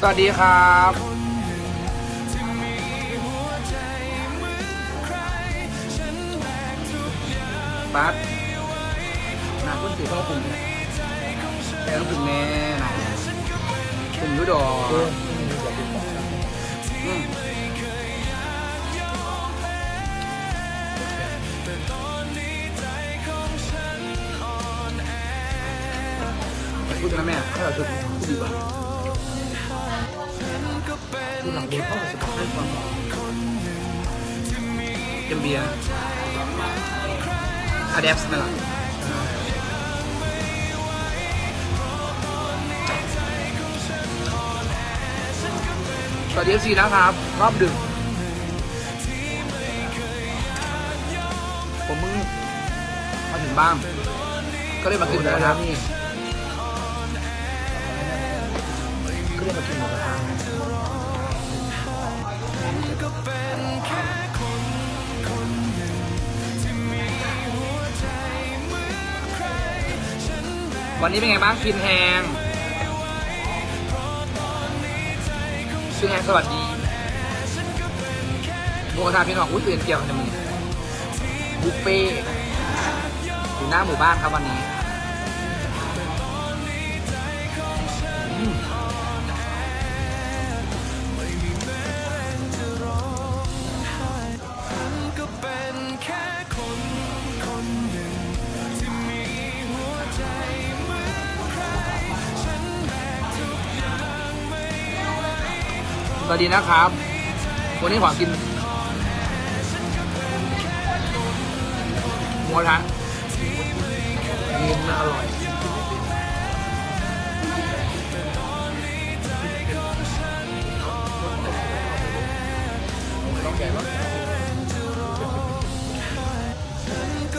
สวัสดีครับ ปั๊ดหนาคุณสีพ่อคุณแต่ต้องถึงแน่นะถึงยุดอเออไม่มีแบบเป็นของครับอืมพูดนะแม่ให้เราชุดพูดดีกว่า คือหลังเด็กเข้ามาสกัดให้ความเอ็มเบียอะแดปส์นั่นแหละสวัสดีเอฟซีนะครับ รอบดึกผมมึงมาถึงบ้านก็เลยมากินหมูกระทะนี่ก็เลยมากินหมูกระทะ วันนี้เป็นไงบ้างคินแฮงคินแฮงสวัสดีโมกระทะพี่น้องอุ้ยตื่นเกี่ยวจะมีบุฟเฟ่อยู่หน้าหมู่บ้านครับวันนี้ ดีนะครับ วันนี้ขอกินหมูกระทะเย็นอร่อย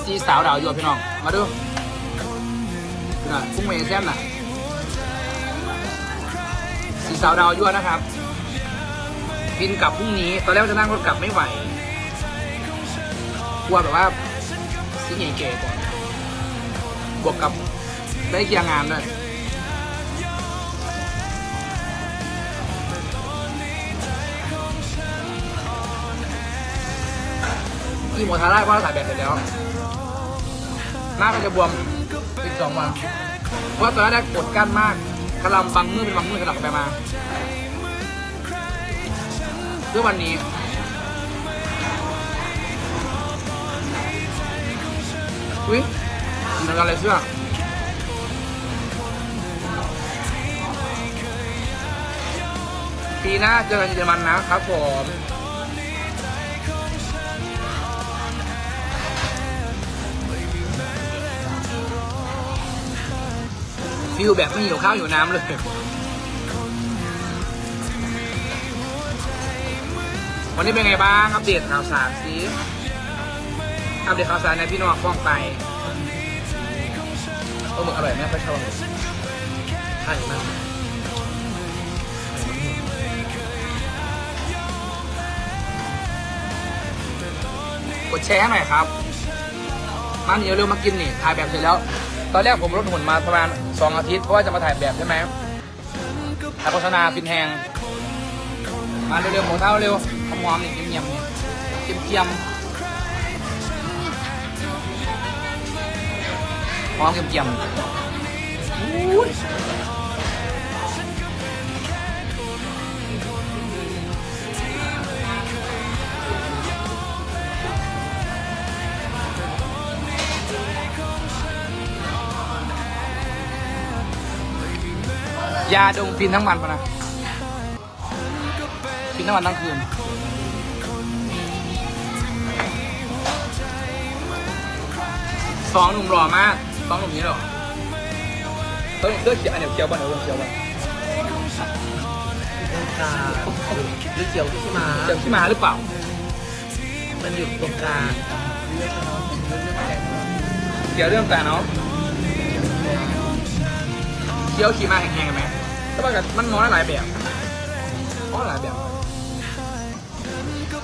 ซีสาวดาวยู่พี่น้อง มาดูน่ะพุ่งเมย์แซมน่ะสีสาวดาวยั่วนะครับ บินกลับพรุ่งนี้ ตอนแรกว่าจะนั่งรถกลับไม่ไหวกลัวแบบว่าซิงเก๋ก่อนบวกกับได้เคลียร์งานด้วยที่โมทาร่าก็ถ่ายแบบเสร็จแล้วหน้ามันจะบวมอีกสองวันเพราะตอนแรกกดกั้นมากกระลำบังมือเป็นบังมือสลับกันไปมา เพื่อวันนี้ อุ้ยมือนกันเลยเสื้อปีหน้าเจอกันเยอรมันนะครับผมฟิลแบบไม่หิวข้าวอยู่น้ำเลย วันนี้เป็นไงบ้างอัปเดตข่าวสารสิอัปเดตข่าวสารในพี่น้องฟ้องไปปลาหมึกอร่อยไหมค่อยชอบไข่มันกดแชร์ให้หน่อยครับมาเดี๋ยวเร็วมากินนี่ถ่ายแบบเสร็จแล้ว ตอนแรกผมลดหุ่นมาประมาณสองอาทิตย์เพราะว่าจะมาถ่ายแบบใช่ไหมถ่ายโฆษณาฟินแหงมาเร็วๆหมูเท่าเร็ว หอมๆนี่เยี่ยมๆเคียมๆหอมเคียมๆอุ้ยยาดมฟินทั้งวันปะนะฟินทั้งวันทั้งคืน สองหนุ่มหล่อมากสองหนุ่มนี้เหรอเฮ้ยเสื้อเขียวอันเดียวเขียวบ้านเดี๋ยวเขียวบ้านตรงกลางหรือเกี่ยวที่มาเขียวขี้หมาหรือเปล่า มันอยู่ตรงกลางเขียวเรื่องแต่เนาะเขียวขี่มาแห้งๆกันไหมแต่ว่ากับมันมองได้หลายแบบมองได้หลายแบบ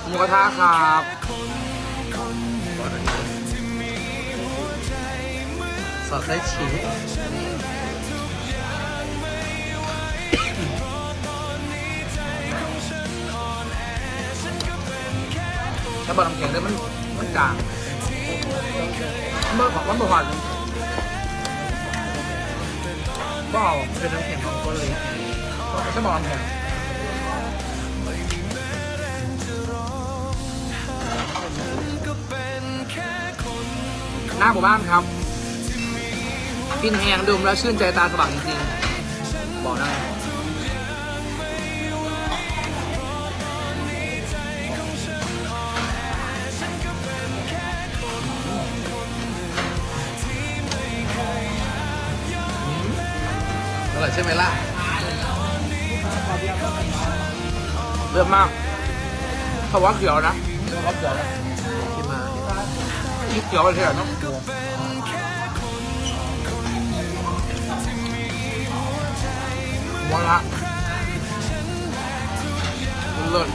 หมูกระทะครับ สอดได้ฉีถ้าบอลน้ำแข็งเลยมันมันจางเมื่อบอกว่าเมื่อวานบ่าวเป็นน้ำแข็งของคนเลยใช่บอลน้ำแข็งหน้าหมู่บ้านครับ กินแหงดื่มแล้วชื่นใจตาสว่างจริงๆบอกได้อร่อยใช่ไหมล่ะเริ่มมากเขาว่าเขียวนะเขาว่าเขียวนะที่มานี่เขียวไปเถอะเนาะ วันละเลิศ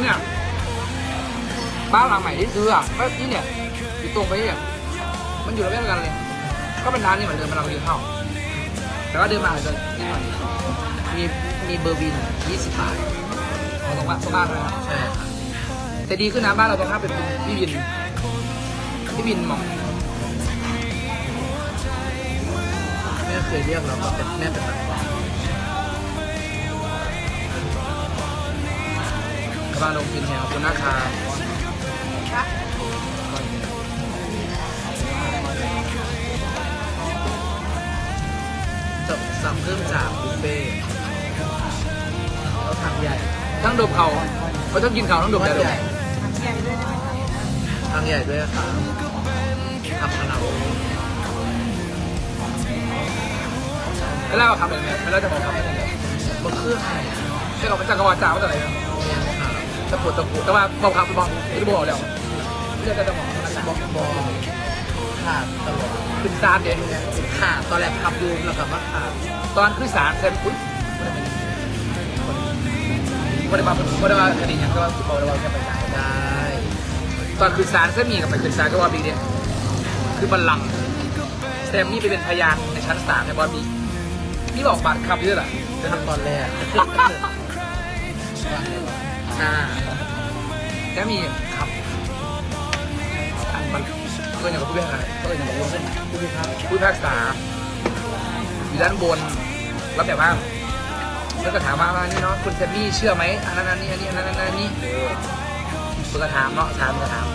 เนี่ยบ้านหลังใหม่ที่ซื้ออะก็ที่เนี่ยอยู่ตรงไปเนี่ยมันอยู่ระแวกกันเลย ก็เป็นร้านนี้เหมือนเดิมเป็นเรากินข้าวแต่ว่าเดินมาอาจจะนิดหน่อยมีมีเบอร์วิน20บาทเอาตรงบ้านตรงบ้านเลยนะใช่แต่ดีขึ้นนะบ้านเราตรงข้ามเป็นพี่วินพี่วินมอง เคยเรียกเราว่าเป็นแม่เป็นแบบบ้านลงพินแหวคุณนะครับจะสั่งเพิ่มจากบุฟเฟ่ต์เราทำใหญ่ทั้งดมเขาไม่ต้องกินเขาทั้งดมทอแต่ดใหญ่ทางใหญ่ด้วยค่ะทำขนาด แล้วเราขับอะไรเนี่ยแล้วเราจะบอกขับอะไรเนี่ยบนเครื่องไข่ใช่เราเป็นจักรวาลจ้าว่าจะอะไรเนี่ยเนี่ยค่ะตะปูตะปูแต่ว่าบอกขับบอกไม่ได้บอกแล้วไม่ใช่แต่จะบอกนะบอกบอลขาดตลอดขึ้นซานเองขาดตอนแรกขับยูแล้วกับว่าขาดตอนขึ้นศาลเซนอุ้ยไม่ได้มาไม่ได้มาคดีอย่างก็บอกได้ว่าแค่ไปไหนได้ตอนขึ้นศาลเซมีกับไปขึ้นศาลก็ว่าบีเนี่ยคือบัลลังก์แซมมี่ไปเป็นพยานในชั้นศาลในบอสบี นี่บอกปาดขับเยอะเหรอจะทำตอนแรกอ่าแล้วมีครับอ่านมันเพื่อนอย่างกับผู้พิพากษาเพื่อนอย่างกับผู้พิพากษาผู้พิพากษาอยู่ด้านบนแล้วแบบว่าแล้วก็ถามว่าว่านี่เนาะคุณแซมมี่เชื่อไหมอันนั้นอันนี้อันนี้อันนั้นอันนั้นอันนี้เออคุณก็ถามเนาะถามก็ถาม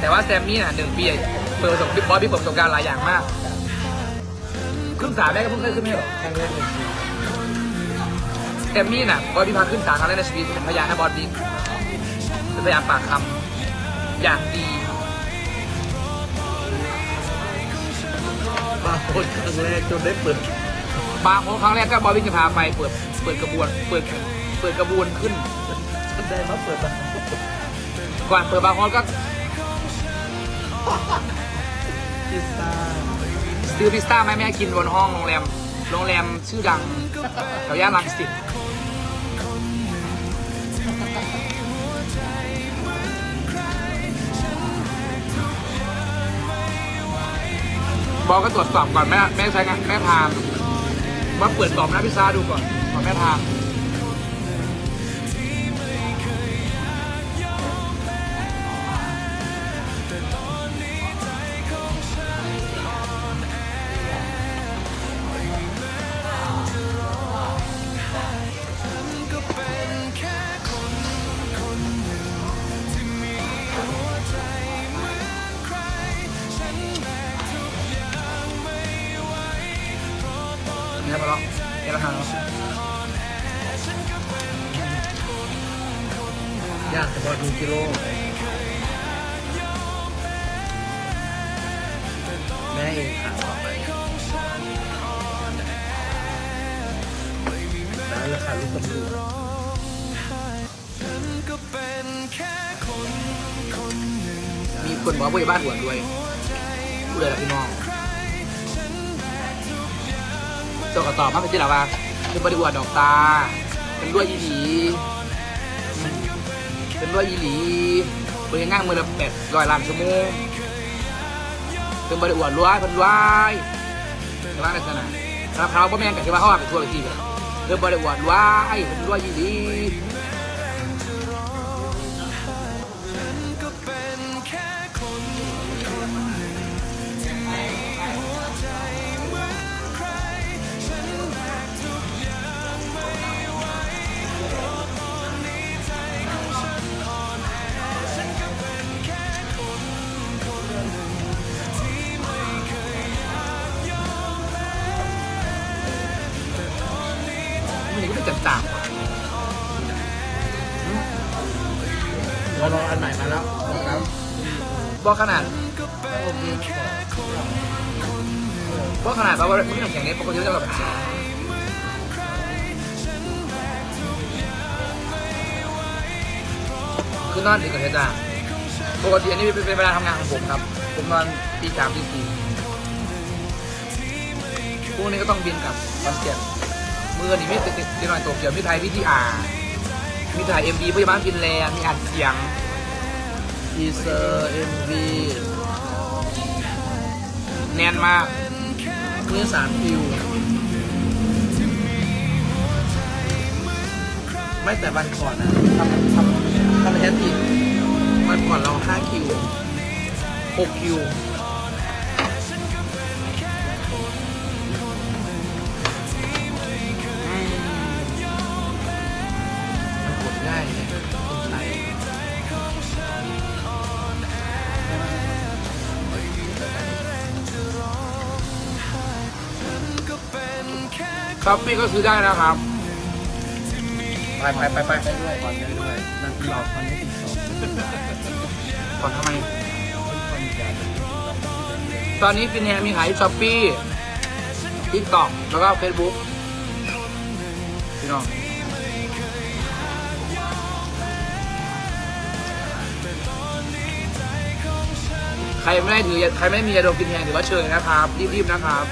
แต่ว่าแซมมี่น่ะหนึ่งปีเปิดประสบการณ์บอสพี่ประสบการณ์หลายอย่างมาก ขึ้นศาลแม่ก็เพิ่งเคยขึ้นไม่หรอครั้งแรกในชีวิตแซมมี่น่ะบอสพี่พาขึ้นศาลครั้งแรกในชีวิตเป็นพยานให้บอสบิ๊กเป็นพยานปากคำอย่างดีมาโคตรครั้งแรกจนได้เปิดบางคนครั้งแรกก็บอสบิ๊กจะพาไปเปิดเปิดกระบวนเปิดเปิดกระบวนขึ้นจนได้มาเปิดแบบก่อนเปิดบาร์โฮสก็พิซซ่า ซื้อพิซซ่าไหมาให้แม่กินบนห้องโรงแรม โรงแรมชื่อดังแถวย่านรังสิตบอกก็ตรวจสอบก่อนแม่แม่ใช้งานแม่ทามว่าเปิดกล่องหน้าพิซซ่าดูก่อนก่อนแม่ทาน กิโลแม่เองค่ะต่อไปแล้วราคาลูกตำรวจมีคนบอกว่าผู้ใหญ่บ้านอวดด้วยผู้เลยละพี่น้องจ้าก็ตอมาเป็นที่ละว่าเป็นบริวารดอกตา เป็นด้วยยีหลี ด้วยอีหลีบริง่างมือละแปดร้อยล้านชั่วโมงเป็นบริวารรวยเป็นรวยแต่ว่าในขณะราคาก็แม่งกับที่ว่าเขาเอาไปทั่วไปที่เลยเธอบริวารวยเป็นว่ายี่ดีมัน บอกขนาดบอกขนาดแบบว่ามันไม่ต้องแข่งนี้ปกติจะแบบคือนอนดึกกันเถอะจ้าปกติอันนี้เป็นเวลาทำงานของผมครับ ผมนอนตีสามตีสี่พรุ่งนี้ก็ต้องบินกลับคอนเสิร์ตมือนี่มีติดติดหน่อยตัวเกี่ยวมีไทยพิธีอามีถ่ายเอ็มดีพยาบาลฟินแลนด์มีอัดเสียง ทีเซอร์เอ็มวีแน่นมากมีสามคิว ไม่แต่วันก่อนนะทำทำทำแอสติวันก่อนเราห้าคิวหกคิว ช้อปปี้ก็ซื้อได้นะครับ ไปไปไปไปได้ด้วยก่อนได้ด้วยนั่นรอคอนไม่ติดสองก่อนทำไม ตอนนี้ฟินแฮงมีขายช้อปปี้ทิกตอกแล้วก็เฟซบุ๊กพี่น้องใครไม่ได้ถือใครไม่มียาดมฟินแฮงถือว่าเชิญนะครับ รีบๆนะครับ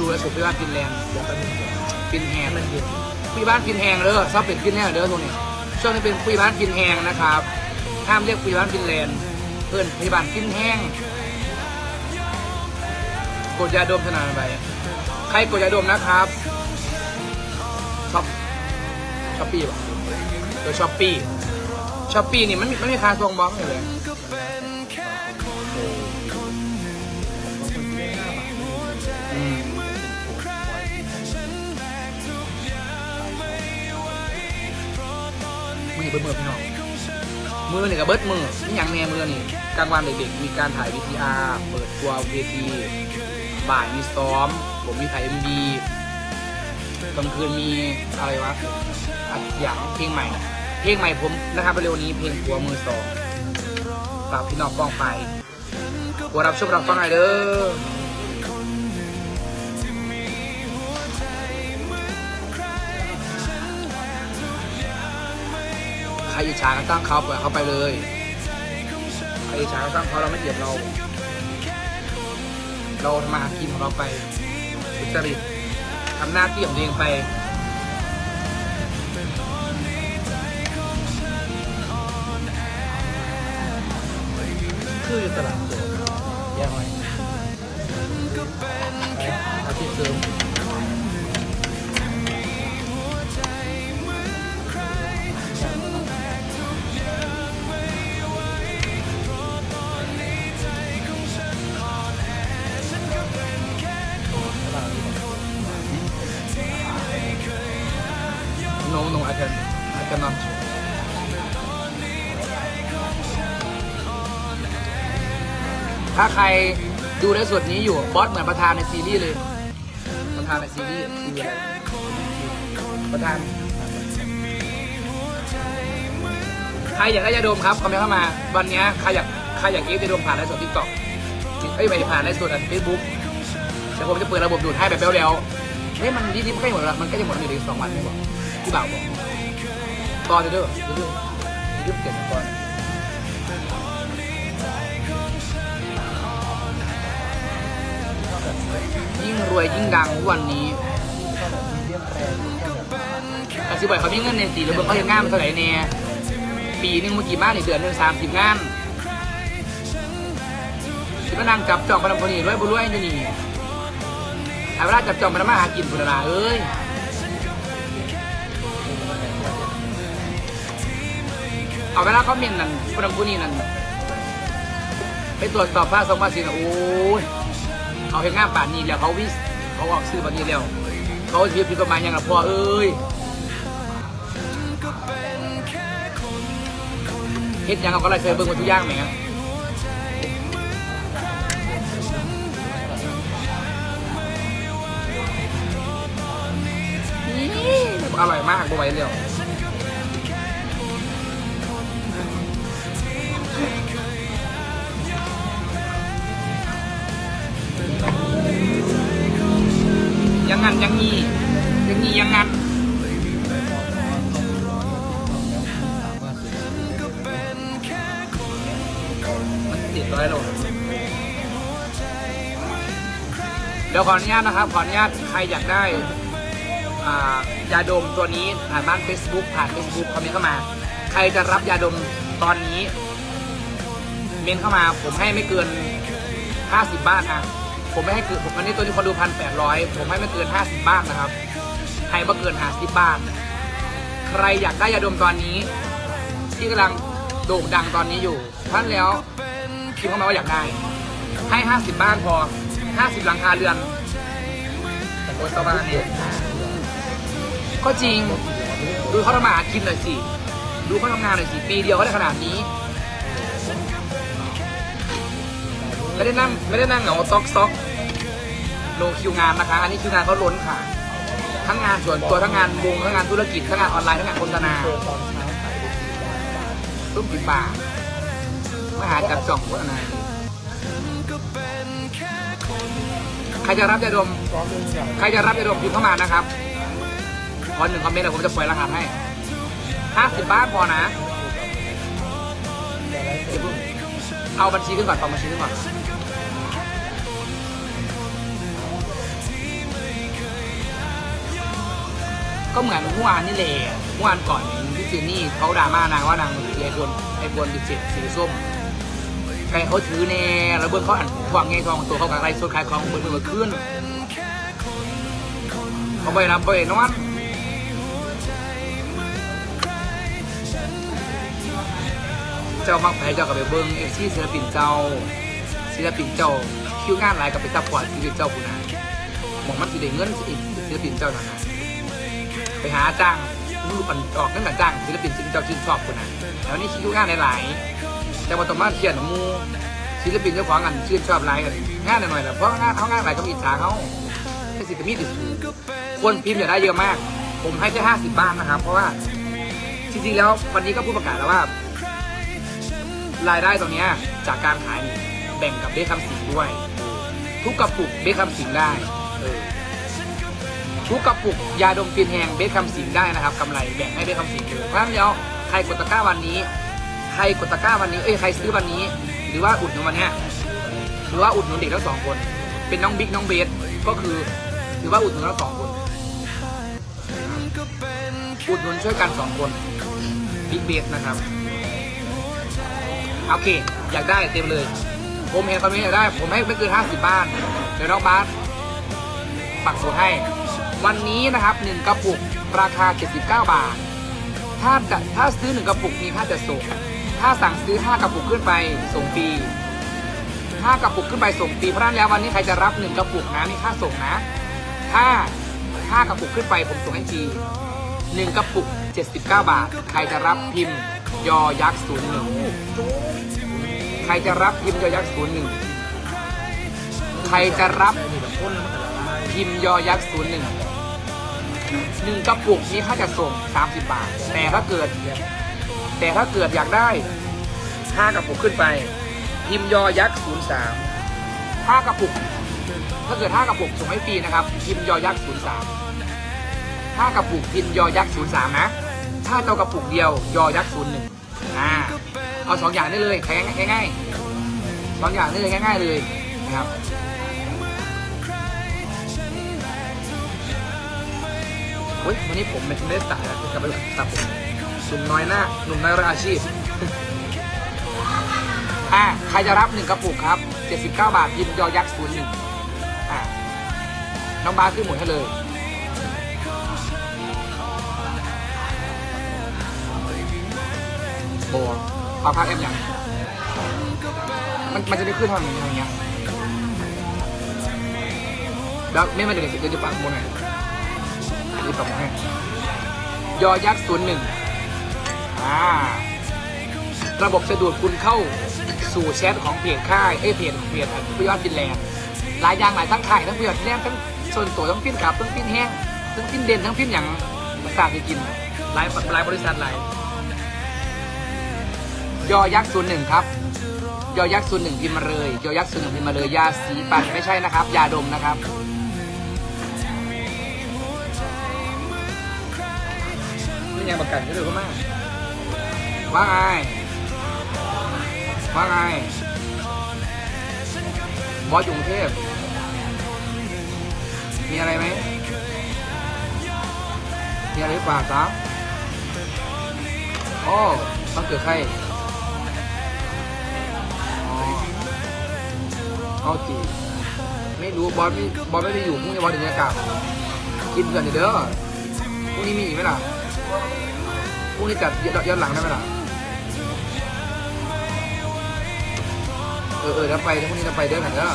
ดูแล้วสุดที่บ้านฟินแลนด์เดี๋ยวแป๊บนึงกินแฮงมันเย็นพี่บ้านฟินแฮงเด้อซับเป็นฟินแฮงเด้อตรงนี้ช่วงนี้เป็นพี่บ้านฟินแฮงนะครับห้ามเรียกพี่บ้านฟินแลนด์เพื่อนพี่บ้านฟินแหงกดยาดมขนาดไปใครกดยาดมนะครับช็อปช้อปปี้ป่ะเออช้อปปี้ช้อปปี้นี่มันมีมันมีคาส่งบล็อกเลย มือเบิดมือพี่น้องมือนี่กับเบิดมือนี่อย่างแน่มือนี่กลางวันเด็กๆมีการถ่ายวีทีอาร์เปิดตัวเวทีบ่ายมีซ้อม ผมมีถ่ายเอ็มบีกลางคืนมีอะไรวะอัดเสียงเพลงใหม่ เพลงใหม่ผมนะครับเร็วนี้เพลงหัวมือสองฝากพี่น้องป้องไปกดรับชมรับฟังหน่อยเด้อ รอิจฉากันตั้งเขาปล่อยเขาไปเลยใครอิจฉาก็ตั้งเขาเราไม่เกลียดเรา เราทำมาหากินของเราไปสุจริตทำหน้าที่ของตัวเองไปคืออยู่ตลาด รดูในส่วนนี้อยู่บอสเหมือนประธานในซีรีส์เลย ประธานในซีรีส์คืออะไรประธานใครอยากได้ยาดมครับคอมเมนต์เข้ามา วันนี้ใครอยากใครอยากเอฟยาดมผ่านไลฟ์สดทิกตอกเอ้ยไปผ่านไลฟ์สดเฟซบุ๊กเดี๋ยวผมจะเปิดระบบดูดให้แบบเร็วๆเฮ้ยมันรีบๆใกล้หมดแล้วมันใกล้จะหมดอยู่อีกสองวันไม่บอกที่บ่าวบอกต่อเด้อเด้อเด้อเด้อเก็บก่อน ยิ่งรวยยิ่งดังทุกวันนี้แต่สิบ่อยเขามีเงินในสีหรือเบิ่งเขาเห็นงานมันเท่าไหร่เนี่ยปีนึงเมื่อกี่มากในเดือนหนึ่งสามสิบงานสิมานั่งจับจองพนันพนีรวยบุรวยอยู่นี่หาเวลาจับจองพนันมาหากินพุนนาเอ้ยเอาเวลาเขาเมียนนั่นพนันพนีนั่นไปตรวจสอบภาคสองภาษีนะโอ้ย เอาเห็นงานป่านนี้แล้วเขาวิเขาออกซื้อป่านนี้แล้ว เขาเทียบผิกฎหมายยังละพ่อเอ้ยเฮ็ดยังเอาก็ไล่เคยเบิ่งมดทุกอย่างไหมครับอร่อยมากบ่ไหวเร็ว ยังงั้นยังงี้ยังงี้ยังงั้นมันติดร้อยโลเดี๋ยวขออนุญาตนะครับ ขออนุญาตใครอยากได้อ่ายาดมตัวนี้ผ่านบ้าน Facebook ผ่าน Facebook คอมเมนต์เข้ามา ใครจะรับยาดมตอนนี้ เมนเข้ามาผมให้ไม่เกิน 50บาทนะ ผมไม่ให้เกินผมวันนี้ตัวนี้คนดูพันแปดร้อยผมให้ไม่เกิน50บบ้าทนะครับให้ไม่เกิน50บบ้าทใครอยากได้ยาดมตอนนี้ ที่กำลังโด่งดังตอนนี้อยู่ ท่านแล้วคิดเข้ามาว่าอยากได้ ให้50บ้านพอ50หลังคาเรือนแต่โอ้ยชาวบ้านเนี่ยก็จริงดูเขาทำมาหากินหน่อยสิ ดูเขาทำงานหน่อยสิ ปีเดียวเขาได้ขนาดนี้ ไม่ได้นั่งไม่ได้นั่งเหงาซอกซอกโลคิวงานนะคะ อันนี้คิวงานเขาล้นค่ะ ทั้งงานส่วนตัวทั้งงานวงทั้งงานธุรกิจทั้งงานออนไลน์ทั้งงานโฆษณาตุ้มปิดปามาหาจับจ่องโฆษณาใครจะรับยาดม ใครจะรับยาดมพิมพ์เข้ามานะครับขอหนึ่งคอมเมนต์เดี๋ยวผมจะปล่อยรหัสให้ห้าสิบบาทพอนะ เอาบัญชีขึ้นก่อนฟังบัญชีขึ้นก่อน ก็เหมือนเมื่อวานนี่แหละเมื่อวานก่อนพี่เจนนี่เขาดราม่านางว่านางถือไอโฟนไอโฟนดิจิตสีส้มใครเขาถือแน่แล้วเบิ้งเขาอ่านทวงไงทองตัวเขากับไรโซนขายของเบิ้งเบิ้งเบิ้งขึ้นเขาไปรับไปนอนเจ้ามักแพ้เจ้ากับไปเบิ้งเอฟซีศิลปินเจ้าศิลปินเจ้าคิวงานหลายกับไปซัพพอร์ตศิลปินเจ้าคุณนะหมองมันสิได้เงินศิลปินเจ้านั่นนะ ไปหาจ้างรูปปันออกนั่นกันจ้างศิลปินศิลปินเจ้าชื่นชอบคนนะแล้วนี่คิดงานหลายๆแต่ว่าต้องมาเขียนมูศิลปินเจ้าของกันชื่นชอบหลายกันงานหน่อยๆแหละเพราะงานเขางานหลายก็มีอิจฉาเขาแค่สิบมีติดสูงคนพิมพ์อย่าได้เยอะมาก ผมให้แค่ห้าสิบบาทนะครับ เพราะว่าจริงๆแล้ววันนี้ก็พูดประกาศแล้วว่ารายได้ตรงเนี้ยจากการขายแบ่งกับเบคคำสิงด้วย ทุกกระปุกเบคคำสิงได้เออ ทุกกระปุกยาดมฟินแหงเบสคำสิงได้นะครับกำไรแบ่งให้เบสคำสิงเลยเพราะฉะนั้นเดี๋ยวใครกดตะกร้าวันนี้ ใครกดตะกร้าวันนี้เอ้ยใครซื้อวันนี้ หรือว่าอุดหนุนวันนี้หรือว่าอุดหนุนเด็กทั้งสองคน เป็นน้องบิ๊กน้องเบสก็คือถือว่าอุดหนุนทั้งสองคนอุดหนุนช่วยกันสองคนบิ๊กเบสนะครับโอเค อยากได้เต็มเลย ผมเห็นคอมเมนต์อยากได้ ผมให้ไม่เกินห้าสิบบ้านเดี๋ยวน้องบาสปักสูตรให้ วันนี้นะครับ 1 กระปุกราคา 79 บาท ถ้าจะถ้าซื้อ 1 กระปุกมีค่าจัดส่ง ถ้าสั่งซื้อ 5 กระปุกขึ้นไปส่งฟรี5กระปุกขึ้นไปส่งฟรีเพราะนั้นแล้ววันนี้ใครจะรับ 1 กระปุกนะมีค่าส่งนะถ้า5กระปุกขึ้นไปผมส่งให้ฟรี1กระปุก 79 บาท ใครจะรับพิมพ์ยอยักษ์ศูนย์หนึ่งใครจะรับพิมพ์ยอยักษ์ศูนย์หนึ่งใครจะรับพิมพ์ยอยักษ์ศูนย์หนึ่ง หนึ่งกระปุกมีค่าจัดส่ง 30 บาท แต่ถ้าเกิด แต่ถ้าเกิดอยากได้ห้ากระปุกขึ้นไป พิมพ์ยอยักษ์ศูนย์สามห้ากระปุก ถ้าเกิดห้ากระปุกส่งให้ฟรีนะครับ พิมพ์ยอยักษ์ศูนย์สามห้ากระปุกพิมพ์ยอยักษ์ศูนย์สามนะ ถ้าเจ้ากระปุกเดียวยอยักษ์ศูนย์หนึ่งอ่าเอาสองอย่างได้เลยง่ายง่ายสองอย่างได้เลยง่ายๆเลยนะครับ เฮ้ยวันนี้ผมไม่ได้สายแล้วกลับไปตัดผมหนุ่มน้อยหน้าหนุ่มน้อยร้อยอาชีพอ่าใครจะรับหนึ่งกระปุกครับ 79 บาทยิมยอยักษ์ศูนย์หนึ่งอ่าน้องบาสขึ้นหมุนให้เลยโบเอาพักแอมอย่างมันมันจะได้ขึ้นทางอย่างเงี้ยแล้วไม่มาเดี๋ยวเดี๋ยวจะปักโมหน่ อยนี่ปรับให้ยอยักษ์ศูนย์หนึ่งอ่า ระบบจะดูดคุณเข้าสู่แชทของเพจค่ายเอ้ยเพจเพจพิยอดฟินแลนด์หลายอย่างหลายทั้งค่ายทั้งพิยอดฟินแลนด์ทั้งส่วนตัวทั้งฟินขับทั้งฟินแห้งทั้งฟินเด่นทั้งฟินอย่างประสาทที่กินหลายหลายบริษัทหลายยอยักษ์ศูนย์หนึ่งครับยอยักษ์ศูนย์หนึ่งพิมพ์มาเลยยอยักษ์ศูนย์หนึ่งพิมพ์มาเลยยาสีปันไม่ใช่นะครับ ยาดมนะครับ นี่ยังประกันก็เลยก็มากว่าไงว่าไงบอสอยู่กรุงเทพมีอะไรไหมมีอะไรหรือเปล่าครับโอ้ต้องเกิดใครเอาจีไม่รู้บอสไม่บอสไม่ได้อยู่พรุ่งนี้บอสถึงจะกลับกินก่อนเด้อพรุ่งนี้มีอีกไหมล่ะ รุ่งนี้จัดย้อนหลังได้ไหมล่ะ เออเออเดี๋ยวไปถ้าพรุ่งนี้จะไปเด้อหน่อยเด้อ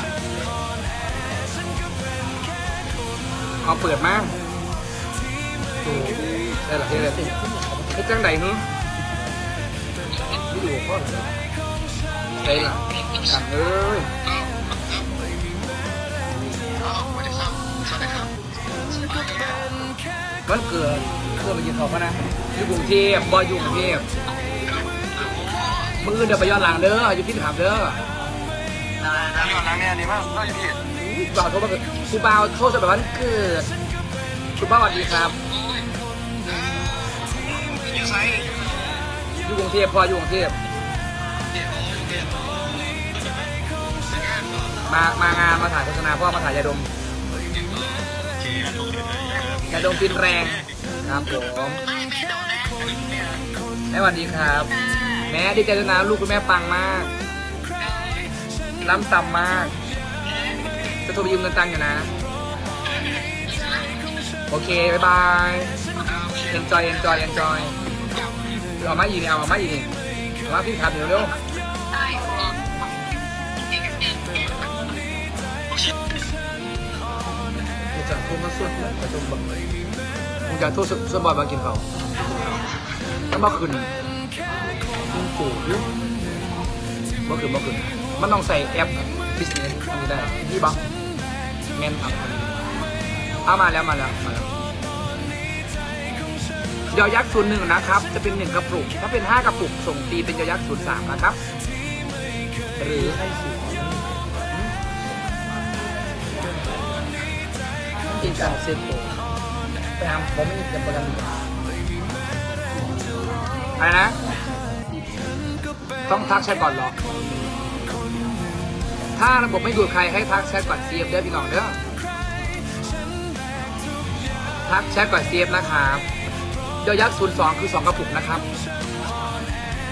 เอาเปิดมาดูได้หรอได้เลยให้จังใดฮึไม่ดูข้อไหนได้ล่ะกันเอ้ยสวัสดีครับสวัสดีครับ นเกิดเพื่อนไปกินเขาเขานะอยู่กรุงเทพบอยอยู่กรุงเทพมือเดี๋ยวไปย้อนหลังเด้ออยู่ที่ถามเด้อแล้วก่อนหลังเนี่ยนี่ว่าเราอยู่ที่บ่าวโทรมาเกิดคุณบ่าวโทรจะแบบวันเกิดคุณบ่าวสวัสดีครับอยู่ไซส์อยู่กรุงเทพพออยู่กรุงเทพมามางานมาถ่ายโฆษณาพ่อมาถ่ายยาดม ยาดมฟินแรงครับผมแม่สวัสดีครับ แม่ดีใจด้วยนะลูกคุณแม่ปังมากล้ำต่ำมาก จะโทรไปยืมเงินตังค์อยู่นะ โอเค บ๊ายบาย enjoy enjoy enjoy เอามาอีกนี่เอามาอีกนี่เอามาพี่ขับเดี๋ยวเร็ว กูจะโทรมาสวดนะจะโทรบอกมึงจะโทรสวดบอยมากินเปล่าแล้วเมื่อคืนมึงปู่อยุ่เมื่อคืนเมื่อคืนมันต้องใส่แอป business อันนี้ได้พี่บังแมนครับเอามาแล้วมาแล้วมาแล้วยอยักษ์ศูนย์หนึ่งนะครับ จะเป็นหนึ่งกระปุก ถ้าเป็นห้ากระปุก ส่งฟรีเป็นยอยักษ์ศูนย์สามนะครับ หรือให้สู กินกับเซโตไปทำผมไม่มีเงินประกันอะไรนะ ต้องทักแชทก่อนหรอ ถ้าระบบไม่ดูดใครให้ทักแชทก่อนเซียฟเด้อพี่น้องเด้อทักแชทก่อนเซียฟนะครับยอยักษ์ศูนย์สองคือสองกระปุกนะครับ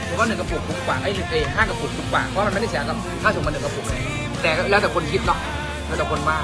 ผมว่าหนึ่งกระปุกคุ้มกว่าไอ้หนึ่งเอห้ากระปุกคุ้มกว่าเพราะมันไม่ได้เสียกับค่าส่งมาหนึ่งกระปุกเลยแต่แล้วแต่คนคิดเนาะแล้วแต่คนว่า